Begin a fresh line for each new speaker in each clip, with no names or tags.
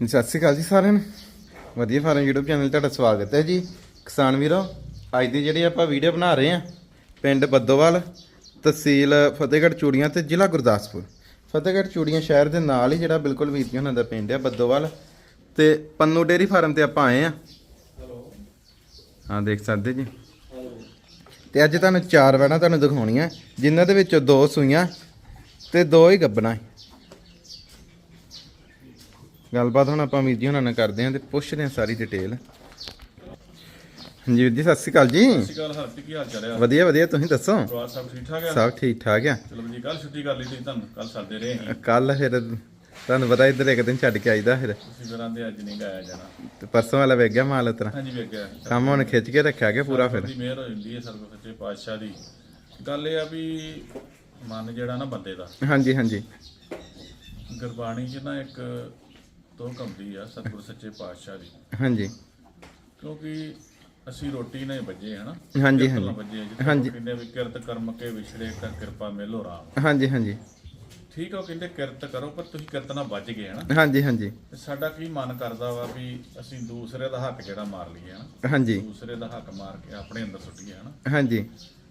ਸਤਿ ਸ਼੍ਰੀ ਅਕਾਲ ਜੀ ਸਾਰਿਆਂ ਨੂੰ। ਵਧੀਆ ਫਾਰਮ YouTube ਚੈਨਲ 'ਤੇ ਤੁਹਾਡਾ ਸਵਾਗਤ ਹੈ ਜੀ। ਕਿਸਾਨ ਵੀਰੋ, ਅੱਜ ਦੀ ਜਿਹੜੀ ਆਪਾਂ ਵੀਡੀਓ ਬਣਾ ਰਹੇ ਹਾਂ, ਪਿੰਡ ਬੱਦੋਵਾਲ, ਤਹਿਸੀਲ ਫਤਿਹਗੜ੍ਹ ਚੂੜੀਆਂ ਤੇ ਜ਼ਿਲ੍ਹਾ ਗੁਰਦਾਸਪੁਰ। ਫਤਿਹਗੜ੍ਹ ਚੂੜੀਆਂ ਸ਼ਹਿਰ ਦੇ ਨਾਲ ਹੀ ਜਿਹੜਾ ਬਿਲਕੁਲ ਵੀਰ ਜੀ ਉਹਨਾਂ ਦਾ ਪਿੰਡ ਹੈ ਬੱਦੋਵਾਲ। ਤੇ ਪੰਨੂ ਡੇਰੀ ਫਾਰਮ ਤੇ ਆਪਾਂ ਆਏ ਆ ਹਾਂ, ਦੇਖ ਸਕਦੇ ਜੀ। ਤੇ ਅੱਜ ਤੁਹਾਨੂੰ ਚਾਰ ਵੈਣਾ ਤੁਹਾਨੂੰ ਦਿਖਾਉਣੀਆਂ। ਜਿਨ੍ਹਾਂ ਦੇ ਵਿੱਚੋਂ ਦੋ ਸੂਈਆਂ ਤੇ ਦੋ ਹੀ ਗੱਬਣਾ ਹੈ ਗੱਲਬਾਤ ਹੁਣ ਆਪਾਂ ਵੀਰ ਜੀ ਉਹਨਾਂ ਨਾਲ ਕਰਦੇ ਆਂ ਤੇ ਪੁੱਛਦੇ ਆਂ ਸਾਰੀ ਡਿਟੇਲ ਹਾਂਜੀ ਵੀਰ ਜੀ ਸਤਿ ਸ਼੍ਰੀ ਅਕਾਲ ਜੀ।
ਸਤਿ ਸ਼੍ਰੀ ਅਕਾਲ ਹਰਪ੍ਰੀਤ ਕੀ ਹਾਲ ਚਾਲ ਆ?
ਵਧੀਆ ਵਧੀਆ ਤੁਸੀਂ ਦੱਸੋ?
ਪਰਿਵਾਰ ਸਭ ਠੀਕ ਠਾਕ ਆ?
ਸਭ ਠੀਕ ਠਾਕ ਆ।
ਚਲੋ ਜੀ ਕੱਲ ਛੁੱਟੀ ਕਰ ਲਈ ਸੀ ਤੁਹਾਨੂੰ ਕੱਲ ਸਾਡੇ ਰਹੇ
ਕੱਲ ਫਿਰ ਤੁਹਾਨੂੰ ਪਤਾ ਇੱਧਰ ਇੱਕ ਦਿਨ ਛੱਡ ਕੇ ਆਈਦਾ ਫਿਰ।
ਤੁਸੀਂ ਫਿਰ ਆਂਦੇ ਅੱਜ ਨਹੀਂ ਗਾਇਆ ਜਾਣਾ।
ਤੇ ਪਰਸੋਂ ਵਾਲਾ ਵੇਖ ਗਿਆ ਮਾਲ ਉਤਰਾ।
ਹਾਂਜੀ ਵੇਖ ਗਿਆ।
ਕੰਮ ਹੁਣ ਖਿੱਚ ਕੇ ਰੱਖਿਆ ਗਿਆ ਪੂਰਾ ਫਿਰ।
ਦੀ ਮਿਹਰ ਹੋ ਜਾਂਦੀ ਹੈ ਸਰਬ ਸੱਚੇ ਪਾਤਸ਼ਾਹ ਦੀ। ਗੱਲ ਇਹ ਆ ਵੀ ਮਨ ਜਿਹੜਾ ਨਾ ਬੰਦੇ ਦਾ।
ਹਾਂਜੀ ਹਾਂਜੀ।
ਗੁਰਬਾਣੀ 'ਚ ਨਾ ਇੱਕ ਤੋਕ ਆਉਂਦੀ ਆ ਸਤਿਗੁਰ ਸੱਚੇ ਪਾਤਸ਼ਾਹ ਦੀ।
ਹਾਂਜੀ।
ਕਿਉਂਕਿ ਅਸੀਂ ਰੋਟੀ ਨਾਲ ਹੀ ਬੱਜੇ ਹਨਾ
ਹਾਂਜੀ, ਹਾਂਜੀ। ਹਾਂਜੀ।
ਕਹਿੰਦੇ ਵੀ ਕਿਰਤ ਕਰਮ ਕੇ ਵਿਛੜੇ ਕਰ ਕਿਰਪਾ ਮਿਲੋ ਰਾਮ।
ਹਾਂਜੀ ਹਾਂਜੀ।
ਠੀਕ ਉਹ ਕਹਿੰਦੇ ਕਿਰਤ ਕਰੋ ਪਰ ਤੁਸੀਂ ਕਿਰਤ ਨਾਲ ਵੱਜ ਗਏ ਹਨਾ
ਹਾਂਜੀ ਹਾਂਜੀ।
ਤੇ ਸਾਡਾ ਕੀ ਮਨ ਕਰਦਾ ਵਾ ਵੀ ਅਸੀਂ ਦੂਸਰੇ ਦਾ ਹੱਕ ਜਿਹੜਾ ਮਾਰ ਲਈਏ ਹਨਾ
ਹਾਂਜੀ।
ਦੂਸਰੇ ਦਾ ਹੱਕ ਮਾਰ ਕੇ ਆਪਣੇ ਅੰਦਰ ਸੁੱਟੀਏ ਹਨਾ।
ਹਾਂਜੀ।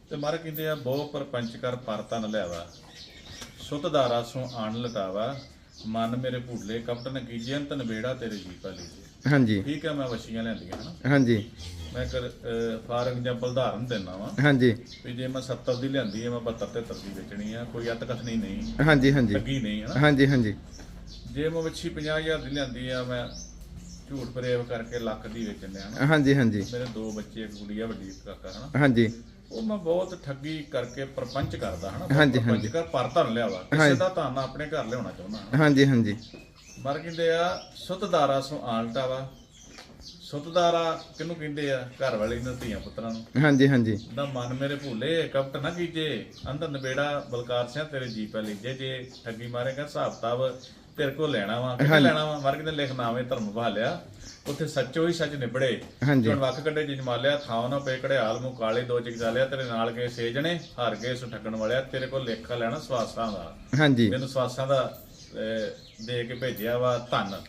ਤੇ ਮਾਰ ਕਹਿੰਦੇ ਆ ਬਹੁ ਪਰਪੰਚ ਕਰ ਪਰ ਤਨ ਲਿਆਵਾ ਸੁਤ ਦਾਰਾ ਸੋ ਆਣ ਲਟਾਵਾ। ਮਨ ਮੇਰੇ ਭੂਲੇ ਕਪਟ ਨ ਕੀਜੇ ਅੰਤ ਨਵੇੜਾ ਤੇਰੇ ਜੀ ਪਾਲੀ
ਹਾਂਜੀ।
ਠੀਕ ਹੈ ਮੈਂ ਵਸ਼ੀਆਂ ਲੈਂਦੀਆਂ ਹਨਾ?
ਹਾਂਜੀ।
ਮੈਂ ਕਰ ਫਾਰ ਐਗਜ਼ਾਮਪਲ ਉਦਾਹਰਨ ਦਿੰਦਾ ਵਾਂ।
ਹਾਂਜੀ।
ਵੀ ਜੇ ਮੈਂ 70 ਦੀ ਲੈਂਦੀ ਹੈ ਮੈਂ 72 ਤੇ 30 ਦੀ ਵੇਚਣੀ ਆ ਕੋਈ ਅੱਤ ਕਥਨੀ ਨਹੀਂ।
ਹਾਂਜੀ ਹਾਂਜੀ।
ਲੱਗੀ ਨਹੀਂ ਹਨਾ?
ਹਾਂਜੀ ਹਾਂਜੀ।
ਜੇ ਮੈਂ ਵੱਛੀ 50000 ਦੀ ਲੈਂਦੀ ਆ ਮੈਂ ਝੂਠ ਪ੍ਰੇਮ ਕਰਕੇ ਲੱਖ ਦੀ ਵੇਚਣ ਆ
ਹਾਂਜੀ ਹਾਂਜੀ।
ਮੇਰੇ ਦੋ ਬੱਚੇ ਇੱਕ ਗੁੜੀਆ ਵੱਡੀ ਇੱਕ ਕਾਕਾ ਹਨਾ।
ਹਾਂਜੀ।
ਉਹ ਮੈਂ ਬਹੁਤ ਠੱਗੀ ਕਰਕੇ ਪ੍ਰਪੰਚ ਕਰਦਾ ਹਨਾ।
ਹਾਂਜੀ,
ਪ੍ਰਪੰਚ ਕਰ ਪਰ ਧਰ ਲਿਆ ਵਾ। ਕਿਸੇ ਦਾ ਧਨ ਆਪਣੇ ਘਰ ਲਿਆਉਣਾ ਚਾਹੁੰਦਾ
ਹਾਂਜੀ ਹਾਂਜੀ।
ਮਰ ਕਹਿੰਦੇ ਆ ਸੁਤਦਾਰਾ ਸੋ ਆਲਟਾ ਵਾ। ਸੁਤਦਾਰਾ ਕਿਹਨੂੰ ਕਹਿੰਦੇ ਆ? ਘਰ ਵਾਲੇ ਨੂੰ ਧੀਆਂ ਪੁੱਤਰਾਂ ਨੂੰ।
ਹਾਂਜੀ ਹਾਂਜੀ।
ਦਾ ਮਨ ਮੇਰੇ ਭੁੱਲੇ ਕਪਟ ਨਾ ਕੀਜੇ। ਅੰਦਰ ਨਵੇੜਾ ਬਲਕਾਰ ਸਿੰਘ ਤੇਰੇ ਜੀ ਪੈ ਲੀਜੇ ਜੇ। ਠੱਗੀ ਮਾਰੇਗਾ ਹਿਸਾਬ ਕਿਤਾਬ ਤੇਰੇ ਕੋਲ ਲੈਣਾ ਵਾ ਕਿੱਥੇ ਲੈਣਾ ਵਾ? ਮਰ ਕਹਿੰਦੇ ਲਿਖ ਨਾਵੇਂ ਧਰਮ ਭਾਲਿਆ। ਉੱਥੇ ਸੱਚੋ ਹੀ ਸੱਚ ਨਿਬੜੇ।
ਹਾਂਜੀ।
ਹੁਣ ਵੱਖ ਕੱਢੇ ਜਮਾਲਿਆ ਥਾਂ ਨਾ ਪਏ ਘੜਿਆਲ ਮੂੰ ਕਾਲੇ ਦੋ ਚਿਗਜਾਲਿਆ ਤੇਰੇ ਨਾਲ ਗਏ ਸੇਜਣੇ ਹਾਰ ਗਏ ਸੋ ਠੱਗਣ ਵਾਲਿਆ ਤੇਰੇ ਕੋਲ ਲੇਖਾ ਲੈਣਾ ਸਵਾਸਾਂ ਦਾ।
ਹਾਂਜੀ।
ਮੈਨੂੰ ਸਵਾਸਾਂ ਦਾ ਦੇ ਕੇ ਭੇਜਿਆ ਵਾ ਧੰਨ।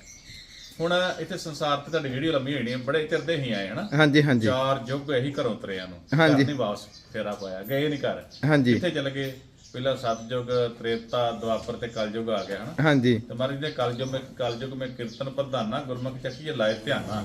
ਹੁਣ ਇੱਥੇ ਸੰਸਾਰ ਤੇ ਤੁਹਾਡੀ ਵੀਡੀਓ ਲੰਮੀ ਹੋਣੀ ਹੈ ਬੜੇ ਚਿਰ ਦੇ ਹੀ ਆਏ ਹਨਾ
ਹਾਂਜੀ ਹਾਂਜੀ।
ਚਾਰ ਯੁੱਗ ਇਹੀ ਘਰੋਂ ਤੁਰਿਆਂ ਨੂੰ
ਹਾਂਜੀ।
ਨਹੀਂ ਵਾਪਸ ਫੇਰਾ ਪਾਇਆ ਗਏ ਨਹੀਂ ਘਰ।
ਹਾਂਜੀ।
ਕਿੱਥੇ ਚਲੇ ਗਏ? ਪਹਿਲਾਂ ਸਤਜੁਗ ਤ੍ਰੇਤਾ ਦੁਆਪਰ ਤੇ ਕਲਯੁਗ ਆ ਗਿਆ ਹਨਾ?
ਹਾਂਜੀ।
ਤੇ ਮਹਾਰਾਜ ਦੇ ਕਲਯੁਗ ਮੈਂ ਕਲਯੁਗ ਮੈਂ ਕੀਰਤਨ ਪ੍ਰਧਾਨਾ ਗੁਰਮੁਖ ਚੱਕੀਏ ਲਾਇ ਧਿਆਨਾ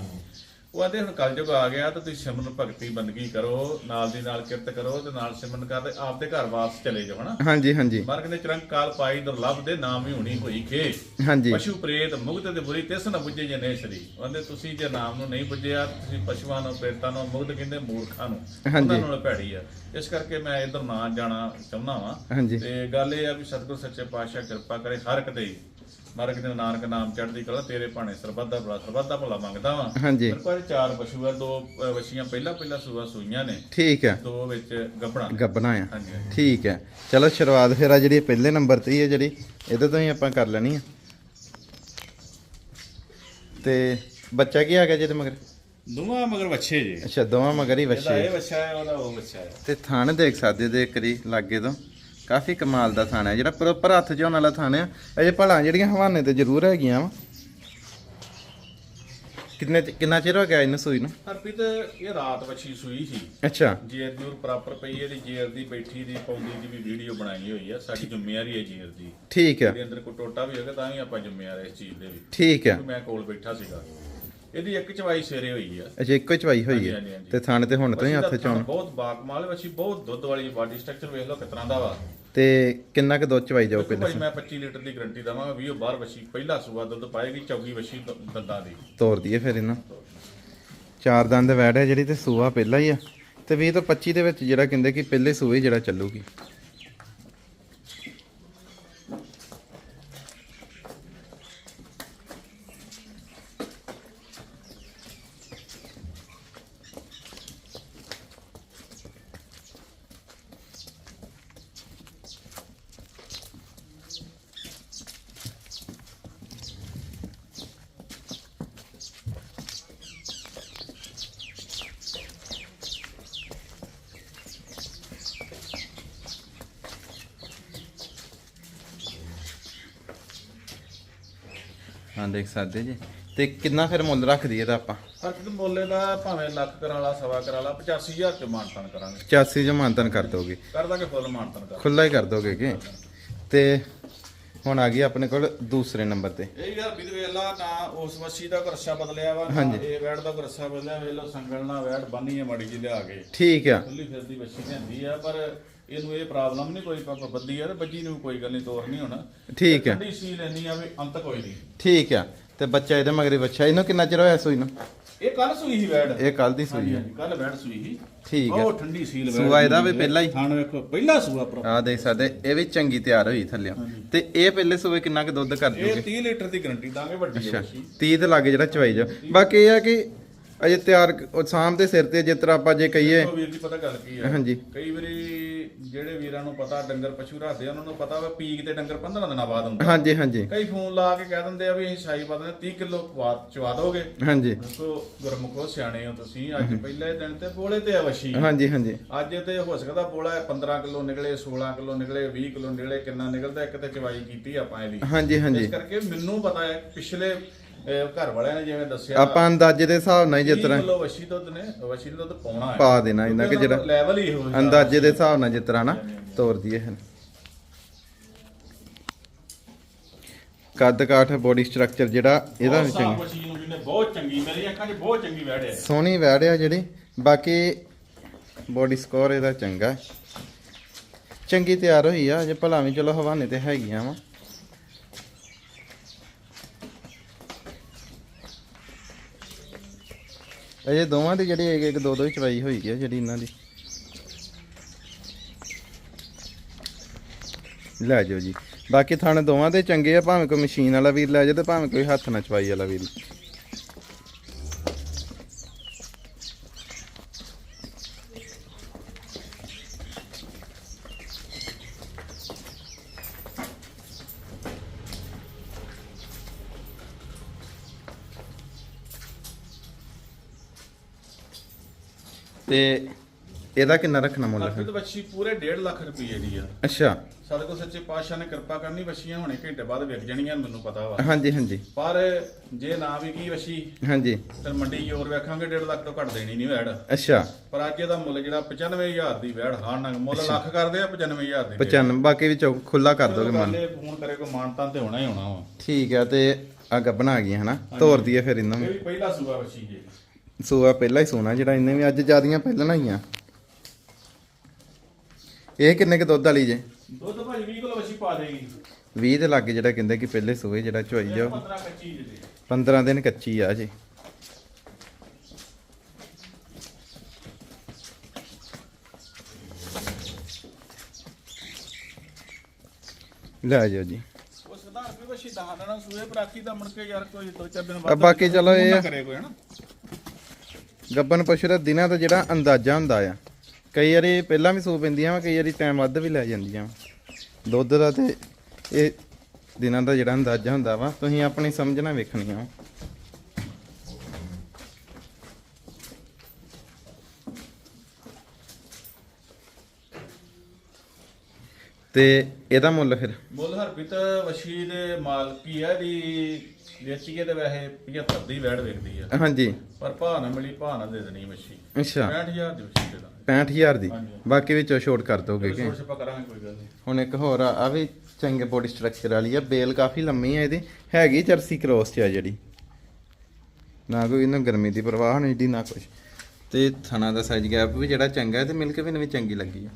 ਉਹ ਆਂਦੇ ਹੁਣ ਕਲਯੁਗ ਆ ਗਿਆ ਤਾਂ ਤੁਸੀਂ ਸਿਮਰਨ ਭਗਤੀ ਬੰਦਗੀ ਕਰੋ ਨਾਲ ਦੀ ਨਾਲ ਕਿਰਤ ਕਰੋ ਤੇ ਨਾਲ ਸਿਮਰਨ ਕਰਦੇ ਆਪਦੇ ਘਰ ਵਾਪਸ ਚਲੇ ਜਾਓ ਹਨਾ?
ਹਾਂਜੀ ਹਾਂਜੀ।
ਮਹਾਰਾਜ ਕਹਿੰਦੇ ਚਰੰਗ ਕਾਲ ਪਾਈ ਦੁਰਲਭ ਦੇ ਨਾਮ ਹੀ ਹੋਣੀ ਹੋਈ ਖੇ।
ਹਾਂਜੀ।
ਪਸ਼ੂ ਪ੍ਰੇਤ ਮੁਗਤ ਤੇ ਬੁਰੀ ਤਿਸ ਨਾ ਬੁੱਝੇ ਜੇ ਨੇਸ਼ਰੀ ਕਹਿੰਦੇ ਤੁਸੀਂ ਜੇ ਨਾਮ ਨੂੰ ਨਹੀਂ ਬੁੱਝਿਆ ਤੁਸੀਂ ਪਸ਼ੂਆਂ ਨੂੰ ਪ੍ਰੇਤਾਂ ਨੂੰ ਮੁਗਤ ਕਹਿੰਦੇ ਮੂਰਖਾਂ ਨੂੰ। ਉਹਨਾਂ ਨਾਲ ਭੈੜੀ ਆ। ਇਸ ਕਰਕੇ ਮੈਂ ਇਧਰ ਨਾ ਜਾਣਾ ਚਾਹੁੰਦਾ ਵਾਂ। ਤੇ ਗੱਲ ਇਹ ਆ ਵੀ ਸਤਿਗੁਰ ਸੱਚੇ ਪਾਤਸ਼ਾਹ ਕਿਰਪਾ ਕਰੇ ਹਰ ਇੱਕ ਤੇ ਮਾਰਗ ਦੇ ਨਾਨਕ ਨਾਮ ਚੜ੍ਹਦੀ ਕਲਾ ਤੇਰੇ ਭਾਣੇ ਸਰਬੱਤ ਦਾ ਭਲਾ ਸਰਬੱਤ ਦਾ ਭਲਾ ਮੰਗਦਾ ਵਾਂ।
ਹਾਂਜੀ।
ਮੇਰੇ ਕੋਲ ਚਾਰ ਪਸ਼ੂ ਆ ਦੋ ਅ, ਵਛੀਆਂ ਪਹਿਲਾਂ ਪਹਿਲਾਂ ਸੂਆ ਸੂਈਆਂ ਨੇ।
ਠੀਕ ਹੈ।
ਦੋ ਵਿੱਚ ਗੱਭਣਾ।
ਗੱਬਣਾ ਆ।
ਹਾਂਜੀ।
ਠੀਕ ਹੈ। ਚਲੋ ਸ਼ੁਰੂਆਤ ਫਿਰ ਆ ਜਿਹੜੀ ਪਹਿਲੇ ਨੰਬਰ ਤੇ ਹੀ ਹੈ ਜਿਹੜੀ ਇਹਦੇ ਤੋਂ ਹੀ ਆਪਾਂ ਕਰ ਲੈਣੀ ਆ। ਤੇ ਬੱਚਾ ਕੀ ਆ ਗਿਆ ਜਿਹਦੇ ਮਗਰ?
ਦੋਵਾਂ ਮਗਰ ਵੱਛੇ ਜੇ।
ਅੱਛਾ ਦੋਵਾਂ ਮਗਰ ਹੀ
ਇਹਦਾ
ਬੱਚੇ
ਇਹ ਵੱਛਾ ਹੈ ਉਹਦਾ ਉਹ ਵੱਛਾ ਹੈ।
ਤੇ ਥਣ ਦੇਖ ਸਕਦੇ ਦੇ ਕਰੀ ਲਾਗੇ ਤੋਂ। ਕਾਫੀ ਕਮਾਲ ਦਾ ਥਣ ਹੈ ਜਿਹੜਾ ਪ੍ਰੋਪਰ ਹੱਥ 'ਚ ਹੋਣ ਵਾਲਾ ਥਣ ਆ ਅਜੇ ਭਲਾ ਜਿਹੜੀਆਂ ਹਵਾਨੇ ਤੇ ਜ਼ਰੂਰ ਹੈਗੀਆਂ ਵਾ। ਕਿੰਨੇ ਕਿੰਨਾ ਚਿਰ ਹੋ ਗਿਆ ਇਹਨੂੰ ਸੂਈ ਨੂੰ?
ਹਰਪ੍ਰੀਤ ਇਹ ਰਾਤ ਵੱਛੀ ਸੂਈ ਸੀ।
ਅੱਛਾ।
ਜੇਰ ਜੂਰ ਪ੍ਰਾਪਰ ਪਈ ਇਹਦੀ ਜੇਰ ਦੀ ਬੈਠੀ ਦੀ ਪੌਂਦੀ ਦੀ ਵੀ ਵੀਡੀਓ ਬਣਾਈ ਹੋਈ ਆ ਸਾਡੀ ਜ਼ਿੰਮੇਵਾਰੀ ਹੈ ਜੇਰ ਦੀ।
ਠੀਕ ਹੈ।
ਇਹਦੇ ਅੰਦਰ ਕੋਈ ਟੋਟਾ ਵੀ ਹੋਗਾ ਤਾਂ ਵੀ ਆਪਾਂ ਜ਼ਿੰਮੇਵਾਰ ਇਸ ਚੀਜ਼ ਦੇ ਵੀ
ਠੀਕ ਹੈ।
ਮੈਂ ਕੋਲ ਬੈਠਾ ਸੀਗਾ। ਇਹਦੀ ਇੱਕ ਚਵਾਈ ਸਵੇਰੇ ਹੋਈ ਆ।
ਅਜੇ ਇੱਕੋ ਹੀ ਚਵਾਈ ਹੋਈ
ਹਾਂਜੀ,
ਹੈ। ਤੇ ਥਣ ਤੇ ਹੁਣ ਤੋਂ ਹੀ
ਵੱਛੀ ਦਾ
ਹੱਥ 'ਚ
ਥਣ
ਆਉਣ
ਬਹੁਤ ਬਾਕਮਾਲ ਵੱਛੀ ਬਹੁਤ ਦੁੱਧ ਵਾਲੀ ਬਾਡੀ ਸਟਰਕਚਰ ਵੇਖ ਲਓ ਕਿਤਨਾ ਦਾ ਵਾ।
ਤੇ ਕਿੰਨਾ ਕੁ ਦੁੱਧ ਚਵਾਈ ਜਾਓ
ਦੇਖੋ
ਪਹਿਲਾਂ?
ਭਾਈ ਮੈਂ 25 ਲੀਟਰ ਦੀ ਗਰੰਟੀ ਦਵਾਂਗਾ ਵੀ ਉਹ ਬਾਹਰ ਵੱਛੀ ਪਹਿਲਾ ਸੂਆ ਦੁੱਧ ਪਾਏਗੀ ਚੌਗੀ ਵੱਛੀ ਦ- ਦੰਦਾਂ ਦੀ।
ਤੋਰ ਦਈਏ ਫਿਰ ਇਹਨਾਂ। ਚਾਰ ਦੰਦ ਵੈੜ ਹੈ ਜਿਹੜੀ ਤੇ ਸੂਆ ਪਹਿਲਾਂ ਹੀ ਆ। ਤੇ 20 ਤੋਂ 25 ਦੇ ਵਿੱਚ ਜਿਹੜਾ ਕਹਿੰਦੇ ਕਿ ਪਹਿਲੇ ਸੂਏ ਜਿਹੜਾ ਚੱਲੂਗੀ। ਹਾਂ ਦੇਖ ਸਕਦੇ ਜੀ। ਤੇ ਕਿੰਨਾ ਫਿਰ ਮੁੱਲ ਰੱਖਦੀ ਇਹਦਾ ਆਪਾਂ?
ਹਰਕਤ ਮੁੱਲੇ ਦਾ ਭਾਵੇਂ ਲੱਖ ਕਰਾ ਲਾ ਸਵਾ ਕਰਾ ਲਾ 85000 ਚ ਮਾਨਤਨ ਕਰਾਂਗੇ।
85 ਚ ਮਾਨਤਨ ਕਰ ਦੋਗੇ?
ਕਰ ਦਾਂਗੇ ਫੁੱਲ ਮਾਨਤਨ ਕਰ।
ਖੁੱਲਾ ਹੀ ਕਰ ਦੋਗੇ ਕਿ? ਤੇ ਹੁਣ ਆ ਗਈ ਆਪਣੇ ਕੋਲ ਦੂਸਰੇ ਨੰਬਰ ਤੇ।
ਇਹ ਯਾਰ ਵਿਦ ਵੇਲਾ ਨਾ ਉਸ ਵਸੀ ਦਾ ਰੱਸਾ ਬਦਲਿਆ ਵਾ ਨਾ
ਹਾਂਜੀ।
ਇਹ ਵੈੜ ਦਾ ਰੱਸਾ ਬਦਲਿਆ ਵੇਲੋ ਸੰਗਲ ਨਾਲ ਵੈੜ ਬੰਨੀ ਹੈ ਮੜੀ ਜੀ ਲਿਆ ਕੇ।
ਠੀਕ ਆ।
ਖੁੱਲੀ ਫਿਰਦੀ ਵੱਛੀ ਲਿਆਂਦੀ ਆ ਪਰ ਇਹਨੂੰ ਇਹ ਪ੍ਰੋਬਲਮ ਨਹੀਂ ਕੋਈ ਪਾਪਾ ਬੱਦੀ ਆ ਤੇ ਬੱਜੀ ਨੂੰ ਕੋਈ ਗੱਲ ਨਹੀਂ ਤੋਰ ਨਹੀਂ ਹੋਣਾ।
ਠੀਕ ਆ
ਠੰਡੀ ਸੀ ਲੈਣੀ ਆ ਵੀ ਅੰਤ ਕੋਈ ਨਹੀਂ
ਠੀਕ ਆ ਤੇ ਬੱਚਾ ਇਹਦੇ ਮਗਰੇ ਬੱਚਾ ਇਹਨੂੰ ਕਿੰਨਾ ਚਿਰ ਹੋਇਆ ਸੂਈ ਨੂੰ?
ਇਹ ਕੱਲ ਸੂਈ ਸੀ ਵੈੜ
ਇਹ ਕੱਲ ਦੀ ਸੂਈ
ਹਾਂਜੀ ਕੱਲ ਵੈੜ ਸੂਈ ਸੀ।
ਠੀਕ ਆ
ਬਹੁਤ ਠੰਡੀ ਸੀਲ ਵੈੜ
ਸੂਆ ਇਹਦਾ ਵੀ ਪਹਿਲਾਂ ਹੀ?
ਥਣ ਵੇਖੋ ਪਹਿਲਾ ਸੂਆ ਪ੍ਰੋ
ਆ ਦੇਖ ਸਕਦੇ ਇਹ ਵੀ ਚੰਗੀ ਤਿਆਰ ਹੋਈ ਥੱਲਿਓ। ਤੇ ਇਹ ਪਹਿਲੇ ਸੂਏ ਕਿੰਨਾ ਕੁ ਦੁੱਧ ਕਰ
ਇਹ
ਜੂਗੇ?
30 ਲੀਟਰ ਦੀ ਗਰੰਟੀ ਦਾਂਗੇ ਵੱਡੀ
ਅੱਛਾ
ਹੈ ਵੱਛੀ
30 ਤੇ ਲੱਗੇ ਜਿਹੜਾ ਚਵਾਈ ਜਾ ਬਾਕੀ ਇਹ ਆ ਕਿ ਅਜੇ ਤਿਆਰ ਸਾਹਮ ਦੇ ਸਿਰ ਤੇ ਜਿਸ ਤਰ੍ਹਾਂ ਆਪਾਂ ਜੇ ਕਹੀਏ।
ਦੇਖੋ ਵੀਰ ਜੀ ਪਤਾ ਗੱਲ ਕੀ ਹੈ।
ਹਾਂਜੀ।
ਕਈ ਵਾਰੀ ਜਿਹੜੇ ਵੀਰਾਂ ਨੂੰ ਪਤਾ ਡੰਗਰ ਪਸ਼ੂ ਰੱਖਦੇ ਆ ਉਹਨਾਂ ਨੂੰ ਪਤਾ ਵਾ ਪੀਕ ਤੇ ਡੰਗਰ 15 ਦਿਨਾਂ ਬਾਅਦ ਹੁੰਦਾ।
ਹਾਂਜੀ ਹਾਂਜੀ।
ਕਈ ਫੋਨ ਲਾ ਕੇ ਕਹਿ ਦਿੰਦੇ ਆ ਵੀ ਅਸੀਂ ਸ਼ਾਈ ਪਾ ਦਿੰਦੇ 30 ਕਿਲੋ ਚਵਾ ਦੋਗੇ।
ਹਾਂਜੀ।
ਦੇਖੋ ਗੁਰਮੁਖੋ ਸਿਆਣੇ ਹੋ ਤੁਸੀਂ ਅੱਜ ਪਹਿਲੇ ਦਿਨ ਤੇ ਬੋਲੇ ਤੇ ਅਵਸ਼ੀ
ਹਾਂਜੀ ਹਾਂਜੀ।
ਅੱਜ ਤੇ ਹੋ ਸਕਦਾ ਬੋਲਾ 15 ਕਿਲੋ ਨਿਕਲੇ 16 ਕਿਲੋ ਨਿਕਲੇ 20 ਕਿਲੋ ਨਿਕਲੇ ਕਿੰਨਾ ਨਿਕਲਦਾ ਇੱਕ ਤੇ ਚਵਾਈ ਕੀਤੀ ਆਪਾਂ ਇਹਦੀ।
ਹਾਂਜੀ ਹਾਂਜੀ।
ਇਸ ਕਰਕੇ ਮੈਨੂੰ ਪਤਾ ਹੈ ਪਿਛਲੇ ਅਹ, ਘਰ ਵਾਲਿਆਂ ਨੇ ਜਿਵੇਂ ਦੱਸਿਆ
ਆਪਾਂ ਅੰਦਾਜ਼ੇ ਦੇ ਹਿਸਾਬ ਨਾਲ ਹੀ ਜਿਸ
30
ਤਰ੍ਹਾਂ
ਕਿਲੋ ਵਸ਼ੀ ਦੁੱਧ ਨੇ ਵਸ਼ੀ ਦੁੱਧ ਪਾਉਣਾ ਹੈ।
ਪਾ ਦੇਣਾ ਇਹਨਾਂ ਕਿ ਜਿਹੜਾ
ਲੈਵਲ ਹੀ ਹੋ
ਅੰਦਾਜ਼ੇ ਦੇ ਹਿਸਾਬ ਨਾਲ ਜਿਸ ਤਰ੍ਹਾਂ ਨਾ ਤੋਰ ਦਈਏ ਹਨ ਕੱਦ ਕਾਠ ਬੋਡੀ ਸਟਰਕਚਰ ਜਿਹੜਾ ਇਹਦਾ ਵੀ ਚੰਗਾ।
ਵਸ਼ੀ ਨੂੰ ਜਿਹਨੇ ਬਹੁਤ ਚੰਗੀ ਮੇਰੀ ਅੱਖਾਂ 'ਚ ਬਹੁਤ ਚੰਗੀ ਵੈੜ ਹੈ
ਸੋਹਣੀ ਵੈੜਿਆ ਜਿਹੜੀ। ਬਾਕੀ ਬੋਡੀ ਸਕੋਰ ਇਹਦਾ ਚੰਗਾ। ਚੰਗੀ ਤਿਆਰ ਹੋਈ ਆ ਜੇ ਭਲਾ ਵੀ ਚਲੋ ਹਵਾਨੇ ਤੇ ਹੈਗੀਆਂ ਵਾ। ਅਜੇ ਦੋਵਾਂ ਦੀ ਜਿਹੜੀ ਇੱਕ ਇੱਕ, ਦੋ ਦੋ ਹੀ ਚਵਾਈ ਹੋਈ ਹੈ ਜਿਹੜੀ ਇਹਨਾਂ ਦੀ। ਲੈ ਜਾਓ ਜੀ। ਬਾਕੀ ਥਾਣੇ ਦੋਵਾਂ ਦੇ ਚੰਗੇ ਆ, ਭਾਵੇਂ ਕੋਈ ਮਸ਼ੀਨ ਵਾਲਾ ਵੀਰ ਲੈ ਜਾਏ ਤੇ ਭਾਵੇਂ ਕੋਈ ਹੱਥ ਨਾਲ ਚਵਾਈ ਵਾਲਾ ਵੀਰ। ਤੇ ਇਹਦਾ ਕਿੰਨਾ ਰੱਖਣਾ ਮੁੱਲ ਫਿਰ
ਹਰਕਤ ਵਸ਼ੀ ਪੂਰੇ 1.5 ਲੱਖ ਰੁਪਏ ਦੀ ਆ।
ਅੱਛਾ।
ਸਾਡੇ ਕੋਲ ਸੱਚੇ ਪਾਤਸ਼ਾਹ ਨੇ ਕਿਰਪਾ ਕਰਨੀ ਵਸ਼ੀਆਂ ਹੁਣੇ ਘੰਟੇ ਬਾਅਦ ਵਿਕ ਜਾਣੀਆਂ ਮੈਨੂੰ ਪਤਾ ਵਾ।
ਹਾਂਜੀ ਹਾਂਜੀ।
ਪਰ ਜੇ ਨਾ ਵੀ ਕੀ ਵਸ਼ੀ
ਹਾਂਜੀ।
ਤੇ ਮੰਡੀ ਹੋਰ ਵੇਖਾਂਗੇ 1.5 ਲੱਖ ਤੋਂ ਘੱਟ ਦੇਣੀ ਨਹੀਂ ਵੈੜ।
ਅੱਛਾ।
ਪਰ ਅੱਜ ਇਹਦਾ ਮੁੱਲ ਜਿਹੜਾ 95000 ਦੀ ਵੈੜ ਹਾਰ ਨਾ ਮੁੱਲ ਲੱਖ ਕਰਦੇ ਆ 95000 ਦੀ
95 ਬਾਕੀ ਵਿੱਚੋਂ ਖੁੱਲਾ ਕਰ ਦੋਗੇ ਮਨ
ਮਨ ਫੋਨ ਕਰੇ ਕੋ ਮਾਨਤਾਂ ਤੇ ਹੋਣਾ ਹੀ ਹੋਣਾ ਵਾ।
ਠੀਕ ਆ ਤੇ ਆ ਗੱਬਣਾ ਆ ਗਈਆਂ ਹਨਾ? ਤੋਰ ਦਈਏ ਫਿਰ ਇਹਨਾਂ
ਇਹ
ਨੂੰ
ਵੀ ਪਹਿਲਾ ਸੂਆ ਵਸ਼ੀ ਜੀ।
ਸੂਆ ਪਹਿਲਾਂ ਹੀ ਸੋਨਾ ਜਿਹੜਾ ਇਹਨੇ ਵੀ ਅੱਜ ਜਿਆਦੀਆਂ ਪਹਿਲਾਂ ਆਈਆਂ ਇਹ ਕਿੰਨੇ ਕੁ ਦੁੱਧ ਵਾਲੀ ਜੇ?
ਦੁੱਧ ਭਾਜੀ 20 ਕਿਲੋ ਵਸ਼ੀ ਪਾ ਦੇਗੀ।
20 ਦੇ ਲਾਗੇ ਜਿਹੜਾ ਕਹਿੰਦੇ ਕਿ ਪਹਿਲੇ ਸੂਏ ਜਿਹੜਾ ਚੁਆਈ ਜਾਓ।
15 ਕੱਚੀ ਜੀ
15 ਦਿਨ ਕੱਚੀ ਆ ਜੇ। ਲੈ ਜਾਓ ਜੀ।
ਉਹ ਸਰਦਾਰ ਕੋਈ ਵਸ਼ੀ ਦਹਾਂ ਦੇਣਾ ਸੂਏ ਆਖੀ ਦਾ ਕੇ ਯਾਰ ਕੋਈ ਦੋ ਚਾਰ ਦਿਨ
ਆ ਬਾਕੀ ਚਲੋ ਇਹ।
ਕਰੇ ਕੋਈ ਹਨਾ?
ਗੱਬਨ ਪਸ਼ੂ ਦਾ ਦਿਨਾਂ ਦਾ ਜਿਹੜਾ ਅੰਦਾਜ਼ਾ ਹੁੰਦਾ ਆ। ਕਈ ਵਾਰੀ ਪਹਿਲਾਂ ਵੀ ਸੂ ਪੈਂਦੀਆਂ ਵਾ, ਕਈ ਵਾਰੀ ਟਾਈਮ ਵੱਧ ਵੀ ਲੈ ਜਾਂਦੀਆਂ ਵਾਂ। ਦੁੱਧ ਦਾ ਤੇ ਇਹ ਦਿਨਾਂ ਦਾ ਜਿਹੜਾ ਅੰਦਾਜ਼ਾ ਹੁੰਦਾ ਵਾ, ਤੁਸੀਂ ਆਪਣੀ ਸਮਝਣਾ ਵੇਖਣੀ ਆ। ਤੇ ਇਹਦਾ ਮੁੱਲ ਫਿਰ?
ਮੁੱਲ ਹਰਪ੍ਰੀਤ ਵਸ਼ੀ ਦੇ ਮਾਲਕੀ ਹੈ ਦੀ ਵੇਚੀਏ ਤੇ ਵੈਸੇ 75 ਦੀ ਵੈੜ ਵੇਚਦੀ ਆ।
ਹਾਂਜੀ।
ਪਰ ਭਾਅ ਨਾ ਮਿਲੀ ਭਾਅ ਨਾ ਦੇ ਦੇਣੀ ਵਸ਼ੀ
ਅੱਛਾ।
65000 ਦੀ ਵਸ਼ੀ ਦੇ ਦਾਂਗੇ।
65000 ਦੀ। ਬਾਕੀ ਵਿੱਚੋਂ ਛੋਟ ਕਰ ਦੋਗੇ ਕਿ?
ਛੋਟ ਛਪਾ ਕਰਾਂਗੇ ਕੋਈ ਗੱਲ ਨਹੀਂ।
ਹੁਣ ਇੱਕ ਹੋਰ ਆ ਆ ਵੀ ਚੰਗੇ ਬੋਡੀ ਸਟਰਕਚਰ ਵਾਲੀ ਆ। ਬੇਲ ਕਾਫੀ ਲੰਮੀ ਆ ਇਹਦੀ। ਹੈਗੀ ਜਰਸੀ ਕ੍ਰੋਸ ਚ ਆ ਜਿਹੜੀ। ਨਾ ਕੋਈ ਇਹਨਾਂ ਗਰਮੀ ਦੀ ਪਰਵਾਹ ਨਹੀਂ ਦੀ ਨਾ ਕੁਝ ਤੇ ਥਣਾ ਦਾ ਸਾਈਜ਼ ਗੈਪ ਵੀ ਜਿਹੜਾ ਚੰਗਾ ਹੈ ਤੇ ਮਿਲਕ ਵੀ ਨਵੀਂ ਚੰਗੀ ਲੱਗੀ ਆ।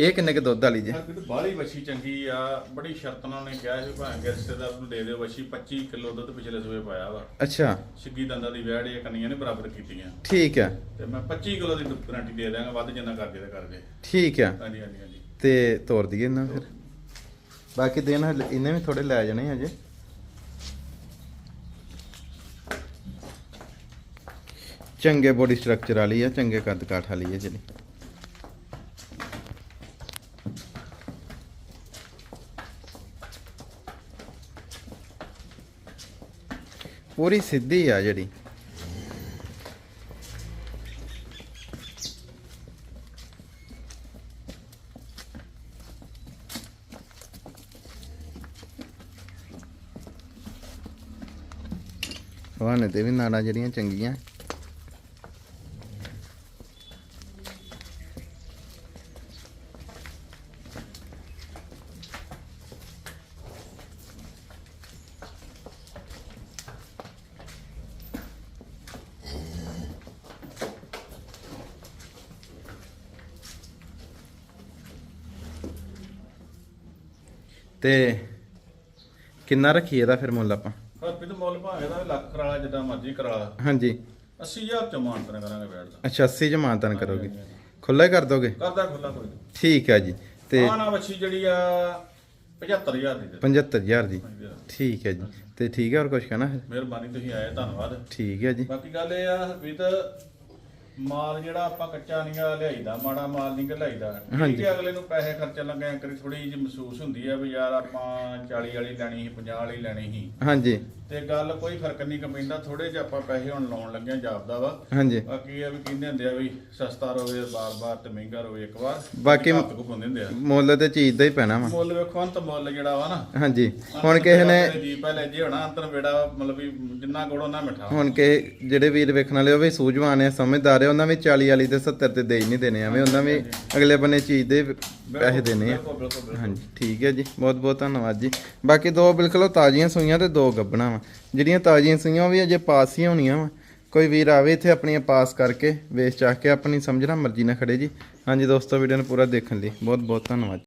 ਇਹ ਕਿੰਨੇ ਕੁ ਦੁੱਧ ਵਾਲੀ ਜੇ?
ਬਾਹਲੀ ਵਸ਼ੀ ਚੰਗੀ ਆ ਬੜੀ ਸ਼ਰਤ ਨਾਲ ਉਹਨੇ ਕਿਹਾ ਸੀ ਭਾਂ ਕਿ ਰਿਸ਼ਤੇਦਾਰ ਨੂੰ ਦੇ ਦਿਓ ਵਸ਼ੀ 25 ਕਿਲੋ ਦੁੱਧ ਪਿਛਲੇ ਸੂਏ ਪਾਇਆ ਵਾ।
ਅੱਛਾ।
ਛਿੱਗੀ ਦੰਦਾਂ ਦੀ ਵੈੜ ਇਹ ਕੰਨੀਆਂ ਨੇ ਬਰਾਬਰ ਕੀਤੀਆਂ।
ਠੀਕ ਆ।
ਤੇ ਮੈਂ 25 ਕਿਲੋ ਦੀ ਗਾਰੰਟੀ ਦੇ ਦਿਆਂਗਾ ਵੱਧ ਜਿੰਨਾ ਕਰਦੇ ਤਾਂ ਕਰਦੇ।
ਠੀਕ ਆ।
ਹਾਂਜੀ ਹਾਂਜੀ ਹਾਂਜੀ।
ਤੇ ਤੋਰ ਦਈਏ ਇਹਨਾਂ ਫਿਰ। ਬਾਕੀ ਹਲੇ ਇਹਨੇ ਵੀ ਥੋੜੇ ਲੈ ਜਾਣੇ ਅਜੇ ਚੰਗੇ ਬੋਡੀ ਸਟਰਕਚਰ ਵਾਲੀ ਆ ਚੰਗੇ ਕੱਦ ਕਾਠ ਵਾਲੀ ਆ ਜਿਹੜੀ। ਪੂਰੀ ਸਿੱਧੀ ਆ ਜਿਹੜੀ। ਹਵਾਨੇ ਤੇ ਵੀ ਨਾੜਾਂ ਜਿਹੜੀਆਂ ਚੰਗੀਆਂ। ਤੇ ਕਿੰਨਾ ਰੱਖੀ ਇਹਦਾ ਫਿਰ ਮੁੱਲ ਆਪਾਂ?
ਹਰਪੀ ਤੇ ਮੁੱਲ ਭਾਵੇਂ ਦਾ ਲੱਖ ਕਰਾਲਾ ਜਿੱਦਾਂ ਮਰਜ਼ੀ ਕਰਾਲਾ
ਹਾਂਜੀ।
80000 ਚ ਮਾਨਤਨ ਕਰਾਂਗੇ ਬੈਠ ਦਾ।
ਅੱਛਾ 80 ਚ ਮਾਨਤਨ ਕਰੋਗੇ। ਖੁੱਲਾ ਹੀ ਕਰ ਦੋਗੇ?
ਕਰਦਾ ਖੁੱਲਾ ਕੋਈ
ਠੀਕ ਹੈ ਜੀ। ਤੇ
ਆ ਨਾ ਵੱਛੀ ਜਿਹੜੀ ਆ 75000 ਦੀ ਦੇ
75000 ਦੀ। ਠੀਕ ਹੈ ਜੀ। ਤੇ ਠੀਕ ਹੈ ਹੋਰ ਕੁਝ ਕਹਿਣਾ? ਫਿਰ
ਮਿਹਰਬਾਨੀ ਤੁਸੀਂ ਆਏ ਧੰਨਵਾਦ।
ਠੀਕ ਹੈ ਜੀ।
ਬਾਕੀ ਗੱਲ ਇਹ ਆ ਵੀ ਤਾਂ ਮਾਲ ਜਿਹੜਾ ਆਪਾਂ ਕੱਚਾ ਨਹੀਂ ਆ ਲਿਆਈਦਾ ਮਾੜਾ ਮਾਲ ਨਹੀਂ ਲਿਆਈਦਾ। ਠੀਕ ਹੈ ਅਗਲੇ ਨੂੰ ਪੈਸੇ ਖਰਚਣ ਲੱਗੇ ਕਰੀ ਥੋੜੀ ਜਿਹੀ ਮਹਿਸੂਸ ਹੁੰਦੀ ਆ ਵੀ ਯਾਰ ਆਪਾਂ 40 ਵਾਲੀ ਲੈਣੀ ਸੀ 50 ਵਾਲੀ ਲੈਣੀ ਸੀ।
ਹਾਂਜੀ।
ਤੇ ਗੱਲ ਕੋਈ ਫ਼ਰਕ ਨਹੀਂ ਪੈਂਦਾ ਥੋੜੇ ਜਿਹਾ ਆਪਾਂ ਪੈਸੇ ਹੁਣ ਲਾਉਣ ਲੱਗੇ ਆ ਜਾਪਦਾ ਵਾ।
ਹਾਂਜੀ।
ਬਾਕੀ ਇਹ ਵੀ ਕਹਿੰਦੇ ਹੁੰਦੇ ਆ ਵੀ ਸਸਤਾ ਰੋਵੇ ਬਾਰ-ਬਾਰ ਤੇ ਮਹਿੰਗਾ ਰੋਵੇ ਇੱਕ ਵਾਰ
ਬਾਕੀ- ਮੁੱਲ ਤੇ ਚੀਜ਼ ਦਾ ਹੀ ਪੈਣਾ ਵਾ।
ਮੁੱਲ ਵੇਖੋ ਅੰਤ ਮੁੱਲ ਜਿਹੜਾ ਵਾ ਨਾ।
ਹਾਂਜੀ। ਹੁਣ ਕਿਸੇ ਨੇ
ਜੀ ਪਹਿਲੇ ਜੀ ਹੋਣਾ ਅੰਤਰ ਬੇੜਾ ਮਤਲਬ ਵੀ ਜਿੰਨਾ ਗੁੜ ਉਹਨਾਂ ਮਿੱਠਾ।
ਹੁਣ ਕਿ ਜਿਹੜੇ ਵੀਰ ਵੇਖਣ ਵਾਲੇ ਉਹ ਵੀ ਸੂਝਵਾਨ ਆ ਸਮਝਦਾਰ ਉਹਨਾਂ ਵੀ 40 ਵਾਲੀ ਤੇ 70 ਤੇ ਦੇ ਹੀ ਨਹੀਂ ਦੇਣੇ ਐਵੇਂ ਉਹਨਾਂ ਵੀ ਅਗਲੇ ਬੰਨੇ ਚੀਜ਼ ਦੇ ਪੈਸੇ ਦੇਣੇ ਆ। ਹਾਂਜੀ ਠੀਕ ਹੈ ਜੀ। ਬਹੁਤ ਬਹੁਤ ਧੰਨਵਾਦ ਜੀ। ਬਾਕੀ ਦੋ ਬਿਲਕੁਲ ਤਾਜ਼ੀਆਂ ਸੂਈਆਂ ਤੇ ਦੋ ਗੱਬਣਾ ਵਾ। ਜਿਹੜੀਆਂ ਤਾਜ਼ੀਆਂ ਸੂਈਆਂ ਉਹ ਵੀ ਅਜੇ ਪਾਸ ਹੀ ਹੋਣੀਆਂ ਵਾ। ਕੋਈ ਵੀਰ ਆਵੇ ਇੱਥੇ ਆਪਣੀਆਂ ਪਾਸ ਕਰਕੇ ਵੇਚ ਚਾਹ ਕੇ ਆਪਣੀ ਸਮਝਣਾ ਮਰਜ਼ੀ ਨਾਲ ਖੜੇ ਜੀ। ਹਾਂਜੀ ਦੋਸਤੋ ਵੀਡੀਓ ਨੂੰ ਪੂਰਾ ਦੇਖਣ ਲਈ ਬਹੁਤ ਬਹੁਤ ਧੰਨਵਾਦ।